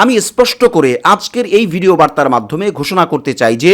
আমি স্পষ্ট করে আজকের এই ভিডিও বার্তার মাধ্যমে ঘোষণা করতে চাই যে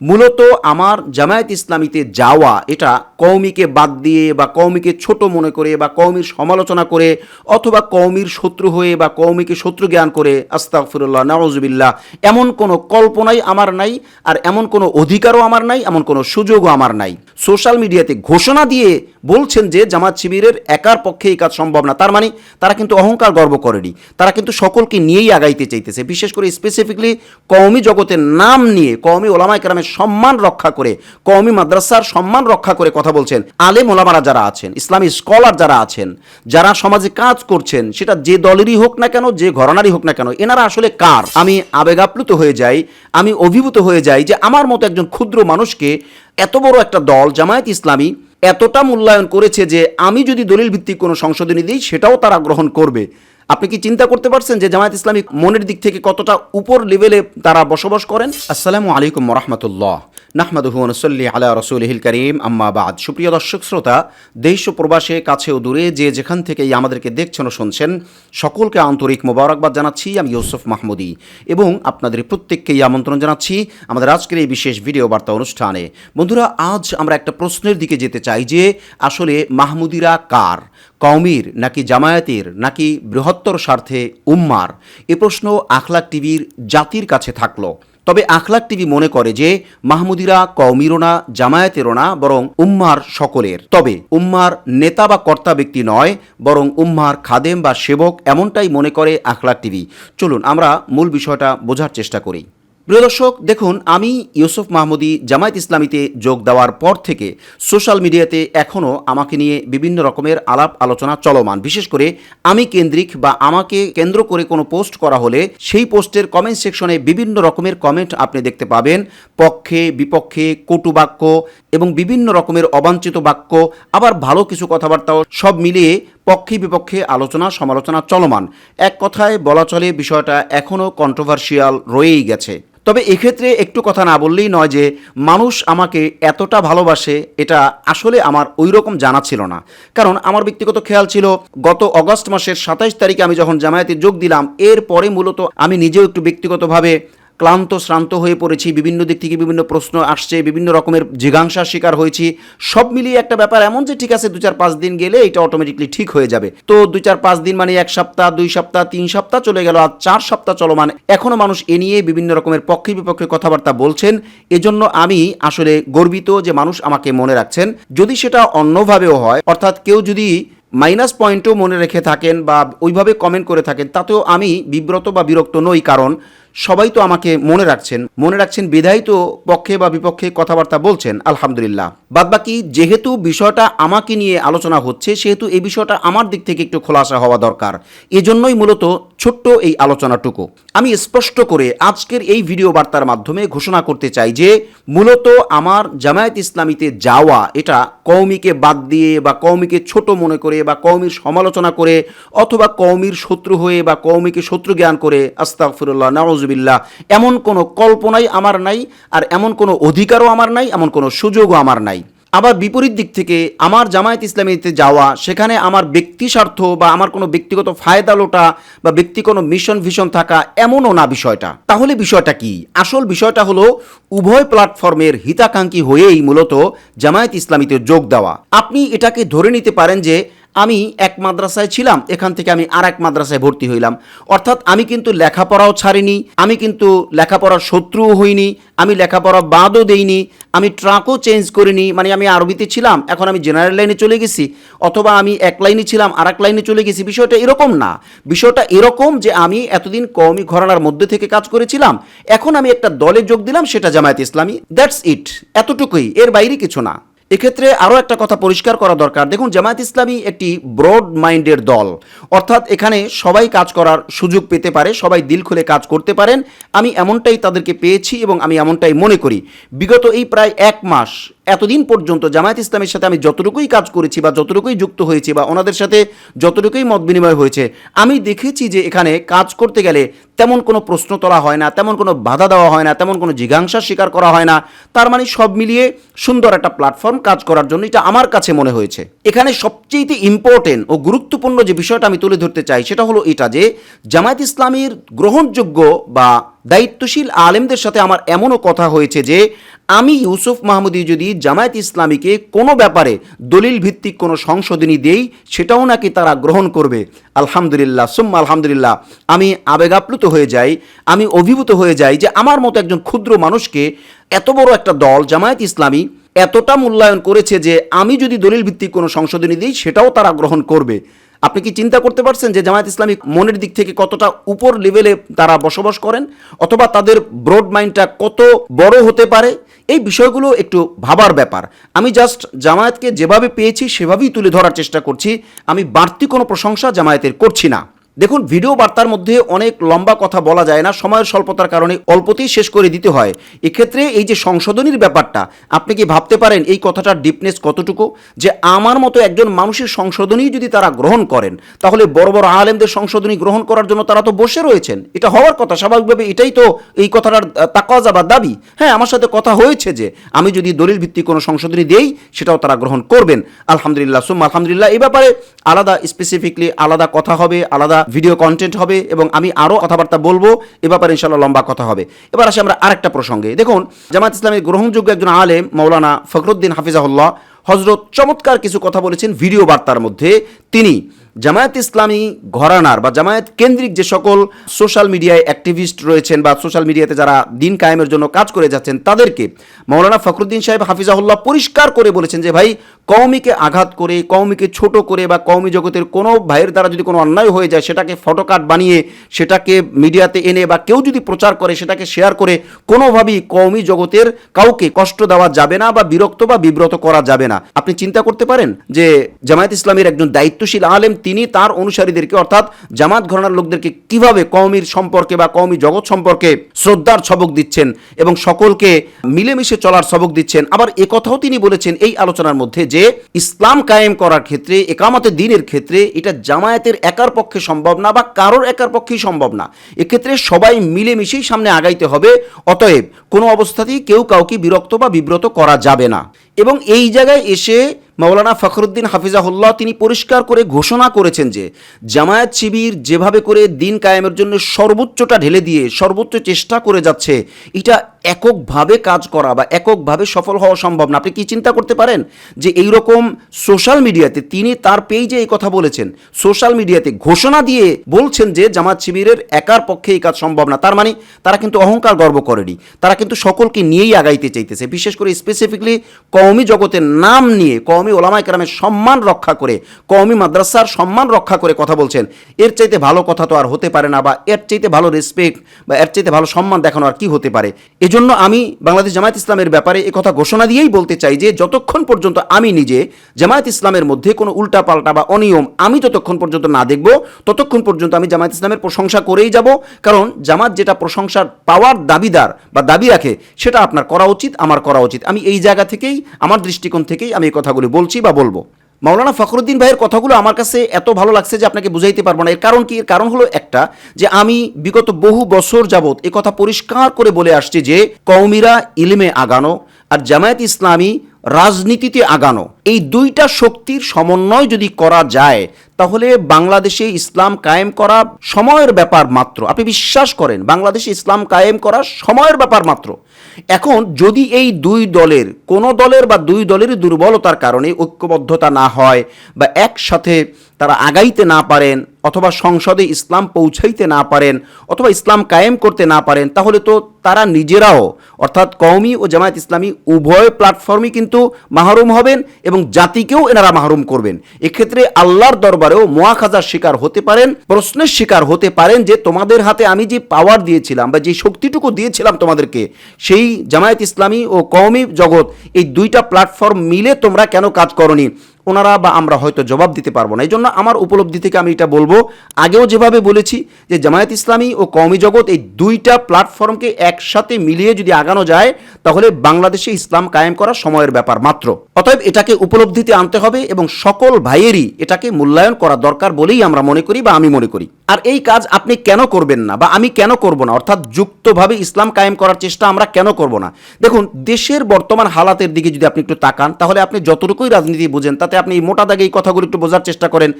মূলত আমার জামায়াত ইসলামীতে যাওয়া, এটা কৌমিকে বাদ দিয়ে বা কৌমিকে ছোট মনে করে বা কৌমির সমালোচনা করে অথবা কৌমির শত্রু হয়ে বা কৌমিকে শত্রু জ্ঞান করে, আস্তাগফিরুল্লাহ নওয়াজবিল্লাহ এমন কোনো কল্পনাই আমার নাই আর এমন কোনো অধিকারও আমার নাই, এমন কোনো সুযোগও আমার নাই। সোশ্যাল মিডিয়াতে ঘোষণা দিয়ে বলছেন যে জামাত শিবিরের একার পক্ষে এই কাজ সম্ভব না। তার মানে তারা কিন্তু অহংকার গর্ব করেনি। তারা কিন্তু সকলকে নিয়েই আগাইতে চাইতেছে। বিশেষ করে স্পেসিফিকলি কওমি জগতের নাম নিয়ে, কওমি ওলামায় কেরামের সম্মান রক্ষা করে, কওমি মাদ্রাসার সম্মান রক্ষা করে কথা বলছেন। আলেম ওলামারা যারা আছেন, ইসলামী স্কলার যারা আছেন, যারা সমাজে কাজ করছেন, সেটা যে দলেরই হোক না কেন, যে ঘরানারই হোক না কেন, এনারা আসলে কার? আমি আবেগাপ্লুত হয়ে যাই, আমি অভিভূত হয়ে যাই যে আমার মতো একজন ক্ষুদ্র মানুষকে এত বড় একটা দল, জামায়াত ইসলামী, এতটা মূল্যায়ন করেছে যে আমি যদি দলিল ভিত্তিক কোনো সংশোধনী দিই, সেটাও তারা গ্রহণ করবে। আপনি কি চিন্তা করতে পারছেন যে জামায়াত ইসলামী মনের দিক থেকে কতটা উপর লেভেলে তারা বসবাস করেন? আসসালামু আলাইকুম রহমতুল্লাহ। নাহমাদুহু নসল্লি আলা রসুলহিল করিম। আম্মা বাদ। সুপ্রিয় দর্শক, শ্রোতা, দেশ প্রবাসে, কাছে ও দূরে যে যেখান থেকেই আমাদেরকে দেখছেন ও শুনছেন, সকলকে আন্তরিক মোবারকবাদ জানাচ্ছি। আমি ইউসুফ মাহমুদি এবং আপনাদের প্রত্যেককেই আমন্ত্রণ জানাচ্ছি আমাদের আজকের এই বিশেষ ভিডিও বার্তা অনুষ্ঠানে। বন্ধুরা, আজ আমরা একটা প্রশ্নের দিকে যেতে চাই যে, আসলে মাহমুদিরা কার? কওমির, নাকি জামায়াতের, নাকি বৃহত্তর স্বার্থে উম্মার? এ প্রশ্ন আখলাক টিভির জাতির কাছে থাকল। তবে আখলাক টিভি মনে করে যে, মাহমুদিরা কওমিরও না, জামায়াতেরও না, বরং উম্মার সকলের। তবে উম্মার নেতা বা কর্তা ব্যক্তি নয়, বরং উম্মার খাদেম বা সেবক এমনটাই মনে করে আখলাক টিভি। চলুন, আমরা মূল বিষয়টা বোঝার চেষ্টা করি। প্রিয় দর্শক, দেখুন, আমি ইউসুফ মাহমুদি জামায়াত ইসলামীতে যোগ দেওয়ার পর থেকে সোশ্যাল মিডিয়াতে এখনও আমাকে নিয়ে বিভিন্ন রকমের আলাপ আলোচনা চলমান। বিশেষ করে আমি কেন্দ্রিক বা আমাকে কেন্দ্র করে কোনো পোস্ট করা হলে সেই পোস্টের কমেন্ট সেকশনে বিভিন্ন রকমের কমেন্ট আপনি দেখতে পাবেন। পক্ষে, বিপক্ষে, কটু বাক্য এবং বিভিন্ন রকমের অবাঞ্ছিত বাক্য, আবার ভালো কিছু কথাবার্তাও সব মিলিয়ে পক্ষে বিপক্ষে আলোচনা, সমালোচনা চলমান। এক কথায় বলা চলে বিষয়টা এখনও কন্ট্রোভার্সিয়াল রয়েই গেছে। তবে এক্ষেত্রে একটু কথা না বললেই নয় যে, মানুষ আমাকে এতটা ভালোবাসে, এটা আসলে আমার ওই রকম জানা ছিল না। কারণ আমার ব্যক্তিগত খেয়াল ছিল, গত অগস্ট মাসের সাতাইশ তারিখে আমি যখন জামায়াতে যোগ দিলাম, এরপরে মূলত আমি নিজেও একটু ব্যক্তিগতভাবে ক্লান্ত, শ্রান্ত হয়ে পড়েছি, বিভিন্ন দিক থেকে বিভিন্ন প্রশ্ন আসছে, বিভিন্ন রকমের জিজ্ঞাসার শিকার হয়েছি। সব মিলিয়ে একটা ব্যাপার এমন যে ঠিক আছে দু চার পাঁচ দিন গেলে এটা অটোমেটিকলি ঠিক হয়ে যাবে। তো দুই চার পাঁচ দিন মানে এক সপ্তাহ, দুই সপ্তাহ, তিন সপ্তাহ চলে গেল আর চার সপ্তাহ চলমান। এখনও মানুষ এ নিয়ে বিভিন্ন রকমের পক্ষে বিপক্ষে কথাবার্তা বলছেন। এজন্য আমি আসলে গর্বিত যে মানুষ আমাকে মনে রাখছেন। যদি সেটা অন্যভাবেও হয়, অর্থাৎ কেউ যদি মাইনাস পয়েন্টও মনে রেখে থাকেন বা ওইভাবে কমেন্ট করে থাকেন, তাতেও আমি বিব্রত বা বিরক্ত নই। কারণ সবাই তো আমাকে মনে রাখছেন মনে রাখছেন বিধায় তো পক্ষে বা বিপক্ষে কথাবার্তা বলছেন, আলহামদুলিল্লাহ। বাদবাকি যেহেতু বিষয়টা আমাকে নিয়ে আলোচনা হচ্ছে, সেহেতু এই বিষয়টা আমার দিক থেকে একটু খোলাসা হওয়া দরকার। এজন্যই মূলত ছোট্ট এই আলোচনাটুকু। আমি স্পষ্ট করে আজকের এই ভিডিও বার্তার মাধ্যমে ঘোষণা করতে চাই যে, মূলত আমার জামায়াত ইসলামীতে যাওয়া, এটা কৌমিকে বাদ দিয়ে বা কৌমিকে ছোট মনে করে বা কৌমির সমালোচনা করে অথবা কৌমির শত্রু হয়ে বা কৌমিকে শত্রু জ্ঞান করে, আস্তাগফিরুল্লাহ নওয়াজবিল্লাহ এমন কোনো কল্পনাই আমার নাই, আর এমন কোনো অধিকারও আমার নাই, এমন কোনো সুযোগও আমার নাই। আবার বিপরীত দিক থেকে আমার জামায়াত ইসলামীতে যাওয়া, সেখানে আমার ব্যক্তি স্বার্থ বা আমার কোনো ব্যক্তিগত ফায়দা লোটা বা ব্যক্তি কোনো মিশন ভিশন থাকা এমনও না বিষয়টা। তাহলে বিষয়টা কি? আসল বিষয়টা হলো উভয় প্ল্যাটফর্মের হিতাকাঙ্ক্ষী হয়েই মূলত জামায়াত ইসলামীতে যোগ দেওয়া। আপনি এটাকে ধরে নিতে পারেন যে আমি এক মাদ্রাসায় ছিলাম, এখান থেকে আমি আর এক মাদ্রাসায় ভর্তি হইলাম। অর্থাৎ আমি কিন্তু লেখাপড়াও ছাড়িনি, আমি কিন্তু লেখাপড়ার শত্রুও হইনি, আমি লেখাপড়া বাদও দেইনি, আমি ট্রাকও চেঞ্জ করিনি মানে আমি আরবিতে ছিলাম, এখন আমি জেনারেল লাইনে চলে গেছি, অথবা আমি এক লাইনে ছিলাম আর এক লাইনে চলে গেছি, বিষয়টা এরকম না। বিষয়টা এরকম যে আমি এতদিন কওমি ঘরানার মধ্যে থেকে কাজ করেছিলাম, এখন আমি একটা দলে যোগ দিলাম, সেটা জামায়াত ইসলামী, দ্যাটস ইট, এতটুকুই, এর বাইরে কিছু না। এক্ষেত্রে আরও একটা কথা পরিষ্কার করা দরকার। দেখুন, জামায়াত ইসলামী একটি ব্রড মাইন্ডের দল। অর্থাৎ এখানে সবাই কাজ করার সুযোগ পেতে পারে, সবাই দিল খুলে কাজ করতে পারেন। আমি এমনটাই তাদেরকে পেয়েছি এবং আমি এমনটাই মনে করি। বিগত এই প্রায় এক মাস এতদিন পর্যন্ত জামায়াত ইসলামের সাথে আমি যতটুকুই কাজ করেছি বা যতটুকুই যুক্ত হয়েছি বা ওনাদের সাথে যতটুকুই মত বিনিময় হয়েছে, আমি দেখেছি যে এখানে কাজ করতে গেলে তেমন কোনো প্রশ্ন তোলা হয় না, তেমন কোনো বাধা দেওয়া হয় না, তেমন কোনো জিজ্ঞাসার স্বীকার করা হয় না। তার মানে সব মিলিয়ে সুন্দর একটা প্ল্যাটফর্ম কাজ করার জন্য এটা আমার কাছে মনে হয়েছে। এখানে সবচেয়ে ইম্পর্টেন্ট ও গুরুত্বপূর্ণ যে বিষয়টা আমি তুলে ধরতে চাই সেটা হলো এটা যে জামায়াত ইসলামীর গ্রহণযোগ্য বা দায়িত্বশীল আলেমদের সাথে আমার এমনও কথা হয়েছে যে, আমি ইউসুফ মাহমুদি যদি জামায়াত ইসলামীকে কোনো ব্যাপারে দলিল ভিত্তিক কোনো সংশোধনী দেই, সেটাও নাকি তারা গ্রহণ করবে। আলহামদুলিল্লাহ, সুম্মা আলহামদুলিল্লাহ, আমি আবেগাপ্লুত হয়ে যাই, আমি অভিভূত হয়ে যাই যে আমার মতো একজন ক্ষুদ্র মানুষকে এত বড় একটা দল, জামায়াত ইসলামী, এতটা মূল্যায়ন করেছে যে আমি যদি দলিল ভিত্তিক কোনো সংশোধনী দিই, সেটাও তারা গ্রহণ করবে। আপনি কি চিন্তা করতে পারছেন যে জামায়াত ইসলামী মনের দিক থেকে কতটা উপর লেভেলে তারা বসবাস করেন? অথবা তাদের ব্রড মাইন্ডটা কত বড় হতে পারে? এই বিষয়গুলো একটু ভাবার ব্যাপার। আমি জাস্ট জামায়াতকে যেভাবে পেয়েছি, সেভাবেই তুলে ধরার চেষ্টা করছি। আমি বাড়তি কোনো প্রশংসা জামায়াতের করছি না। দেখুন, ভিডিও বার্তার মধ্যে অনেক লম্বা কথা বলা যায় না, সময়ের স্বল্পতার কারণে অল্পতেই শেষ করে দিতে হয়। এক্ষেত্রে এই যে সংশোধনীর ব্যাপারটা, আপনি কি ভাবতে পারেন এই কথাটার ডিপনেস কতটুকু? যে আমার মতো একজন মানুষের সংশোধনী যদি তারা গ্রহণ করেন, তাহলে বড় বড় আলেমদের সংশোধনী গ্রহণ করার জন্য তারা তো বসে রয়েছেন। এটা হওয়ার কথা, স্বাভাবিকভাবে এটাই তো এই কথাটার তাকাজা বা দাবি। হ্যাঁ আমার সাথে কথা হয়েছে যে, আমি যদি দলিল ভিত্তিক কোনো সংশোধনী দেই, সেটাও তারা গ্রহণ করবেন। আলহামদুলিল্লাহ, সুম্মা, আলহামদুলিল্লাহ। এই ব্যাপারে আলাদা স্পেসিফিকলি আলাদা কথা হবে, আলাদা ভিডিও কন্টেন্ট হবে এবং আমি আরও কথাবার্তা বলব, এ ব্যাপারে ইনশাল্লাহ লম্বা কথা হবে। এবার আসি আমরা আরেকটা প্রসঙ্গে। দেখুন জামাত ইসলামের গ্রহণযোগ্য একজন আলেম মৌলানা ফখরুদ্দিন হাফিজাহুল্লাহ হজরত চমৎকার কিছু কথা বলেছেন ভিডিও বার্তার মধ্যে। তিনি জামায়াত ইসলামী ঘরানার বা জামায়াত কেন্দ্রিক যে সকল সোশ্যাল মিডিয়ায় অ্যাক্টিভিস্ট রয়েছেন বা সোশ্যাল মিডিয়াতে যারা দিন কায়েমের জন্য কাজ করে যাচ্ছেন, তাদেরকে মৌলানা ফখরুদ্দিন সাহেব হাফিজাহুল্লাহ পরিষ্কার করে বলেছেন যে, ভাই কৌমিকে আঘাত করে কৌমিকে ছোট করে বা কৌমি জগতের কোনো ভাইয়ের দ্বারা যদি কোনো অন্যায় হয়ে যায়, সেটাকে ফটোকার্ড বানিয়ে, সেটাকে মিডিয়াতে এনে বা কেউ যদি প্রচার করে, সেটাকে শেয়ার করে, কোনোভাবেই কৌমি জগতের কাউকে কষ্ট দেওয়া যাবে না বা বিরক্ত বা বিব্রত করা যাবে না। আপনি চিন্তা করতে পারেন যে, জামায়াত ইসলামের একজন দায়িত্বশীল আলেম তিনি তার অনুসারীদেরকে, অর্থাৎ জামাত ঘরানার লোকদেরকে কীভাবে কওমির সম্পর্কে বা কওমি জগৎ সম্পর্কে শ্রদ্ধার সবক দিচ্ছেন এবং সকলকে মিলেমিশে চলার সবক দিচ্ছেন, আবার একথাও তিনি বলেছেন এই আলোচনার মধ্যে যে ইসলাম কায়েম করার ক্ষেত্রে একামতে দিনের ক্ষেত্রে এটা জামায়াতের একার পক্ষে সম্ভব না বা কারোর একার পক্ষেই সম্ভব না। এক্ষেত্রে সবাই মিলেমিশেই সামনে আগাইতে হবে, অতএব কোনো অবস্থাতেই কেউ কাউকে বিরক্ত বা বিব্রত করা যাবে না। এবং এই জায়গায় এসে মৌলানা ফখরুদ্দিন হাফিজাহুল্লাহ তিনি পরিষ্কার করে ঘোষণা করেছেন যে, জামায়াত শিবির যেভাবে করে দিন কায়েমের জন্য সর্বোচ্চটা ঢেলে দিয়ে সর্বোচ্চ চেষ্টা করে যাচ্ছে, এটা এককভাবে কাজ করা বা এককভাবে সফল হওয়া সম্ভব না। আপনি কি চিন্তা করতে পারেন যে এই রকম সোশ্যাল মিডিয়াতে তিনি তার পেজে এই কথা বলেছেন, সোশ্যাল মিডিয়াতে ঘোষণা দিয়ে বলছেন যে জামাত শিবিরের একার পক্ষে এই কাজ সম্ভব না। তার মানে তারা কিন্তু অহংকার গর্ব করেনি, তারা কিন্তু সকলকে নিয়েই আগাইতে চাইতেছে, বিশেষ করে স্পেসিফিকলি কওমি জগতের নাম নিয়ে, কওমি ওলামা কেরামের সম্মান রক্ষা করে, কওমি মাদ্রাসার সম্মান রক্ষা করে কথা বলছেন। এর চাইতে ভালো কথা তো আর হতে পারে না বা এর চাইতে ভালো রেসপেক্ট বা এর চাইতে ভালো সম্মান দেখানো আর কি হতে পারে? এজন্য আমি বাংলাদেশ জামায়াত ইসলামের ব্যাপারে এ কথা ঘোষণা দিয়েই বলতে চাই যে, যতক্ষণ পর্যন্ত আমি নিজে জামায়াত ইসলামের মধ্যে কোনো উল্টাপাল্টা বা অনিয়ম আমি যতক্ষণ পর্যন্ত না দেখব, ততক্ষণ পর্যন্ত আমি জামায়াত ইসলামের প্রশংসা করেই যাব। কারণ জামাত যেটা প্রশংসার পাওয়ার দাবিদার বা দাবি রাখে, সেটা আপনার করা উচিত, আমার করা উচিত। আমি এই জায়গা থেকেই, আমার দৃষ্টিকোণ থেকেই আমি এই কথাগুলি বলছি বা বলব। মাওলানা ফখরুদ্দিন ভাইয়ের কথাগুলো আমার কাছে এত ভালো লাগছে যে আপনাকে বুঝাইতে পারব না। এর কারণ কি? এর কারণ হলো একটা, যে আমি বিগত বহু বছর যাবৎ এ কথা পরিষ্কার করে বলে আসছি যে কৌমিরা ইলমে আগানো আর জামায়াত ইসলামী রাজনীতিতে আগানো, এই দুইটা শক্তির সমন্বয় যদি করা যায় তাহলে বাংলাদেশে ইসলাম কায়েম করা সময়ের ব্যাপার মাত্র। আপনি বিশ্বাস করেন, বাংলাদেশে ইসলাম কায়েম করা সময়ের ব্যাপার মাত্র। এখন যদি এই দুই দলের, কোনো দলের বা দুই দলেরই দুর্বলতার কারণে ঐক্যবদ্ধতা না হয় বা একসাথে তারা আগাইতে না পারেন অথবা সংসদে ইসলাম পৌঁছাইতে না পারেন অথবা ইসলাম কায়েম করতে না পারেন, তাহলে তো তারা নিজেরাও, অর্থাৎ কওমি ও জামায়াত ইসলামী উভয় প্ল্যাটফর্মই কিন্তু মাহরুম হবেন এবং জাতিকেও এনারা মাহরুম করবেন। এক্ষেত্রে আল্লাহর দরবারেও মোয়াখাজার শিকার হতে পারেন, প্রশ্নের শিকার হতে পারেন যে তোমাদের হাতে আমি যে পাওয়ার দিয়েছিলাম বা যে শক্তিটুকু দিয়েছিলাম তোমাদেরকে, সেই জামায়াত ইসলামী ও কওমি জগৎ, এই দুইটা প্ল্যাটফর্ম মিলে তোমরা কেন কাজ করনি? ওনারা বা আমরা হয়তো জবাব দিতে পারব না। এই জন্য আমার উপলব্ধি থেকে আমি এটা বলব। আগেও যেভাবে বলেছি যে জামায়াত ইসলামী ও কওমি জগৎ এই দুইটা প্ল্যাটফর্মকে এক একসাথে মিলিয়ে যদি আগানো যায়, তাহলে বাংলাদেশে ইসলাম কায়েম করা সময়ের ব্যাপার মাত্র। অতএব এটাকে উপলব্ধিতে আনতে হবে এবং সকল ভাইয়েরই এটাকে মূল্যায়ন করা দরকার বলেই আমরা মনে করি বা আমি মনে করি। আর এই কাজ আপনি কেন করবেন না বা আমি কেন করব না? অর্থাৎ যুক্তভাবে ইসলাম কায়েম করার চেষ্টা আমরা কেন করব না? দেখুন, দেশের বর্তমান হালাতের দিকে যদি আপনি একটু তাকান, তাহলে আপনি যতটুকুই রাজনীতি বুঝেন, তাতে আপনি মোটা দাগে এই কথাগুলো একটু বোঝার চেষ্টা করেন।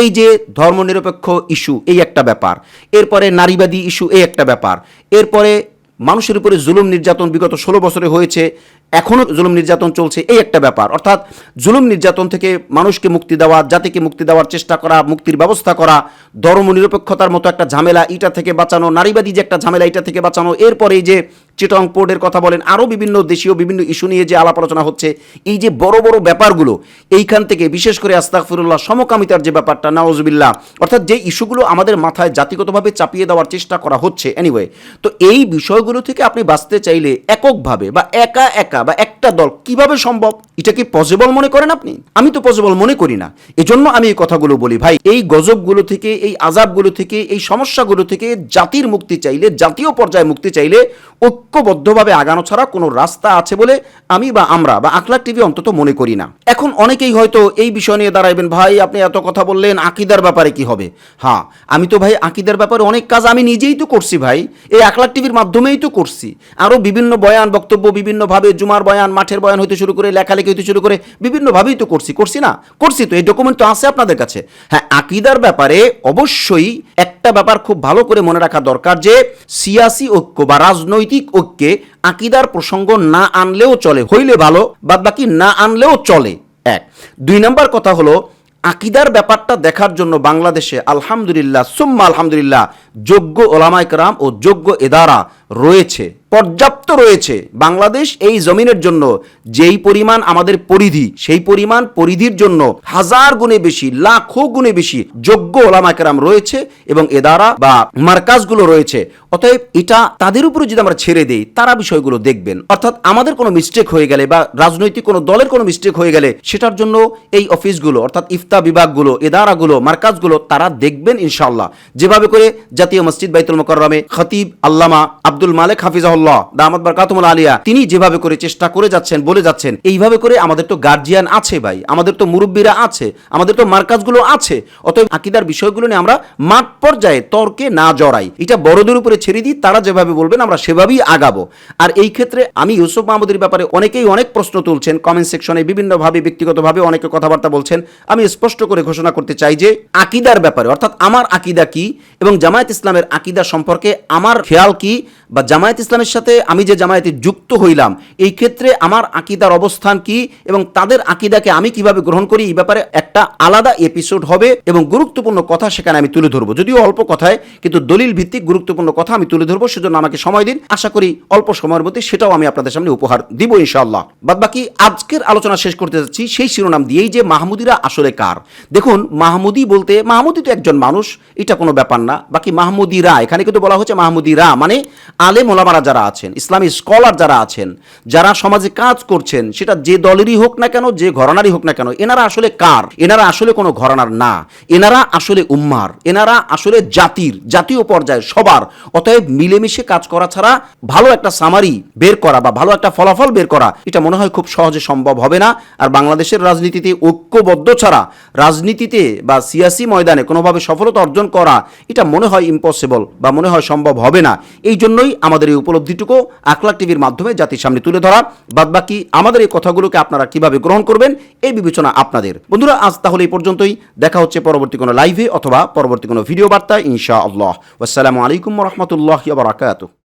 এই যে ধর্মনিরপেক্ষ ইস্যু, এই একটা ব্যাপার। এরপরে নারীবাদী ইস্যু, এই একটা ব্যাপার। এরপরে মানুষের উপরে জুলুম নির্যাতন বিগত ষোলো বছরে হয়েছে এখনও জুলুম নির্যাতন চলছে, এই একটা ব্যাপার। অর্থাৎ জুলুম নির্যাতন থেকে মানুষকে মুক্তি দেওয়া, জাতিকে মুক্তি দেওয়ার চেষ্টা করা, মুক্তির ব্যবস্থা করা, ধর্ম নিরপেক্ষতার মতো একটা ঝামেলা এটা থেকে বাঁচানো, নারীবাদী যে একটা ঝামেলা এটা থেকে বাঁচানো এরপরে এই যে চিটং পোর্টের কথা বলেন, আরও বিভিন্ন দেশীয় বিভিন্ন ইস্যু নিয়ে যে আলাপ আলোচনা হচ্ছে, এই যে বড় বড় ব্যাপারগুলো, এইখান থেকে বিশেষ করে আস্তাকফিরুল্লাহ সমকামিতার যে ব্যাপারটা নওয়াজবিল্লাহ অর্থাৎ যে ইস্যুগুলো আমাদের মাথায় জাতিগতভাবে চাপিয়ে দেওয়ার চেষ্টা করা হচ্ছে এনিওয়ে তো এই বিষয়গুলো থেকে আপনি বাঁচতে চাইলে এককভাবে বা একা একা বা একটা দল কীভাবে সম্ভব? এটা কি পসিবল মনে করেন আপনি? আমি তো পসিবল মনে করি না। এজন্য আমি এই কথাগুলো বলি, ভাই, এই গজবগুলো থেকে, এই আজাবগুলো থেকে, এই সমস্যাগুলো থেকে জাতির মুক্তি চাইলে, জাতীয় পর্যায়ে মুক্তি চাইলে ঐক্যবদ্ধভাবে আগানো ছাড়া কোনো রাস্তা আছে বলে আমি বা আমরা বা আকলাক টিভি অন্তত মনে করি না। এখন অনেকেই হয়তো এই বিষয় নিয়ে দাঁড়াইবেন, ভাই, আপনি এত কথা বললেন, আকিদার ব্যাপারে কি হবে? হ্যাঁ আমি তো, ভাই, আকিদার ব্যাপারে অনেক কাজ আমি নিজেই তো করছি, ভাই। এই আকলাক টিভির মাধ্যমেই তো করছি। আরও বিভিন্ন বয়ান বক্তব্য বিভিন্নভাবে জুমার বয়ান, মাঠের বয়ান হইতে শুরু করে, লেখালেখি হইতে শুরু করে, বিভিন্নভাবেই তো করছি করছি না, করছি তো, এই ডকুমেন্ট তো আছে আপনাদের কাছে। হ্যাঁ আকিদার ব্যাপারে অবশ্যই একটা ব্যাপার খুব ভালো করে মনে রাখা দরকার যে, সিয়াসি ঐক্য বা রাজনৈতিক ঐক্যে আকিদার প্রসঙ্গ না আনলেও চলে, হইলে ভালো বাদ বাকি না আনলেও চলে। এক। দুই নম্বর কথা হলো, আকিদার ব্যাপারটা দেখার জন্য বাংলাদেশে আলহামদুলিল্লাহ, সুম্মা আলহামদুলিল্লাহ যোগ্য ওলামাইকরাম ও যোগ্য এদারা রয়েছে, পর্যাপ্ত রয়েছে। বাংলাদেশ এই জমিনের জন্য যেই পরিমাণ আমাদের পরিধি, সেই পরিমাণ পরিধির জন্য হাজার গুণে বেশি, লাখো গুণে বেশি যোগ্য ওলামাকেরাম রয়েছে এবং এদারা বা মার্কাজগুলো রয়েছে। অতএব এটা তাদের উপরে যদি আমরা ছেড়ে দেই, তারা বিষয়গুলো দেখবেন। অর্থাৎ আমাদের কোনো মিস্টেক হয়ে গেলে বা রাজনৈতিক কোনো দলের কোনো মিস্টেক হয়ে গেলে সেটার জন্য এই অফিসগুলো অর্থাৎ ইফতা বিভাগগুলো এদারাগুলো মার্কাজগুলো তারা দেখবেন ইনশাল্লাহ যেভাবে করে জাতীয় মসজিদ বাইতুল মোকরমে খতিব আল্লামা আব্দুল মালেক হাফিজাহুল্লাহ, দামাত বারকাতুল আলিয়া, তিনি যেভাবে করে চেষ্টা করে যাচ্ছেন, বলে যাচ্ছেন, এইভাবে করে আমাদের তো গার্জিয়ান আছে ভাই, আমাদের তো মুরব্বীরা আছে, আমাদের তো মার্কাজগুলো আছে, অতএব আকিদার বিষয়গুলো নিয়ে আমরা মাঠ পর্যায়ে তর্কে না জড়াই। এটা বড়দের উপরে ছেড়ে দিই, তারা যেভাবে বলবেন আমরা সেভাবেই আগাবো। আর এই ক্ষেত্রে আমি ইউসুফ মাহমুদের ব্যাপারে অনেকেই অনেক প্রশ্ন তুলছেন কমেন্ট সেকশনে বিভিন্নভাবে, ব্যক্তিগতভাবে অনেকে কথাবার্তা বলছেন। আমি স্পষ্ট করে ঘোষণা করতে চাই যে, আকিদার ব্যাপারে, অর্থাৎ আমার আকিদা কি এবং জামায়াত ইসলামের আকিদা সম্পর্কে আমার খেয়াল কি বা জামায়াত ইসলামের সাথে আমি যে জামায়াতে যুক্ত হইলাম, এই ক্ষেত্রে আমার আকিদার অবস্থান কি এবং তাদের আকিদাকে আমি কীভাবে গ্রহণ করি, এই ব্যাপারে একটা আলাদা এপিসোড হবে এবং গুরুত্বপূর্ণ কথা সেখানে আমি তুলে ধরবো। যদিও অল্প কথায়, কিন্তু দলিল ভিত্তিক গুরুত্বপূর্ণ কথা আমি তুলে ধরবো, সেজন্য আমাকে সময় দিন। আশা করি অল্প সময়ের মধ্যে সেটাও আমি আপনাদের সামনে উপহার দিব ইনশাআল্লাহ। বাদ বাকি আজকের আলোচনা শেষ করতে যাচ্ছি, সেই শিরোনাম দিয়েই যে মাহমুদিরা আসলে কার। দেখুন, মাহমুদি বলতে, মাহমুদি তো একজন মানুষ, এটা কোনো ব্যাপার না। বাকি মাহমুদিরা এখানে কিন্তু বলা হচ্ছে মাহমুদিরা মানে আলেম ওলামারা যারা আছেন, ইসলামী স্কলার যারা আছেন, যারা সমাজে কাজ করছেন, সেটা যে দলেরই হোক না কেন, যে ঘরানারই হোক না কেন, এনারা আসলে কার? এনারা আসলে কোনো ঘরানার না। এনারা আসলে উম্মার। এনারা আসলে জাতির, জাতীয় পর্যায়ে সবার। অতএব মিলেমিশে কাজ করা ছাড়া ভালো একটা সামারি বের করা বা ভালো একটা ফলাফল বের করা, এটা মনে হয় খুব সহজে সম্ভব হবে না। আর বাংলাদেশের রাজনীতিতে ঐক্যবদ্ধ ছাড়া, রাজনীতিতে বা সিয়াসি ময়দানে কোনোভাবে সফলতা অর্জন করা, এটা মনে হয় ইম্পসিবল বা মনে হয় সম্ভব হবে না। এই জন্যই আমাদের এই উপলব্ধিটুকু আকলাক টিভির মাধ্যমে জাতির সামনে তুলে ধরা। বাদ বাকি আমাদের এই কথাগুলোকে আপনারা কীভাবে গ্রহণ করবেন এই বিবেচনা আপনাদের। বন্ধুরা, আজ তাহলে এই পর্যন্তই। দেখা হচ্ছে পরবর্তী কোনো লাইভে অথবা পরবর্তী কোনো ভিডিও বার্তা ইনশা আল্লাহ আসসালামু আলাইকুম রহমতুল্লাহ বারাকাতু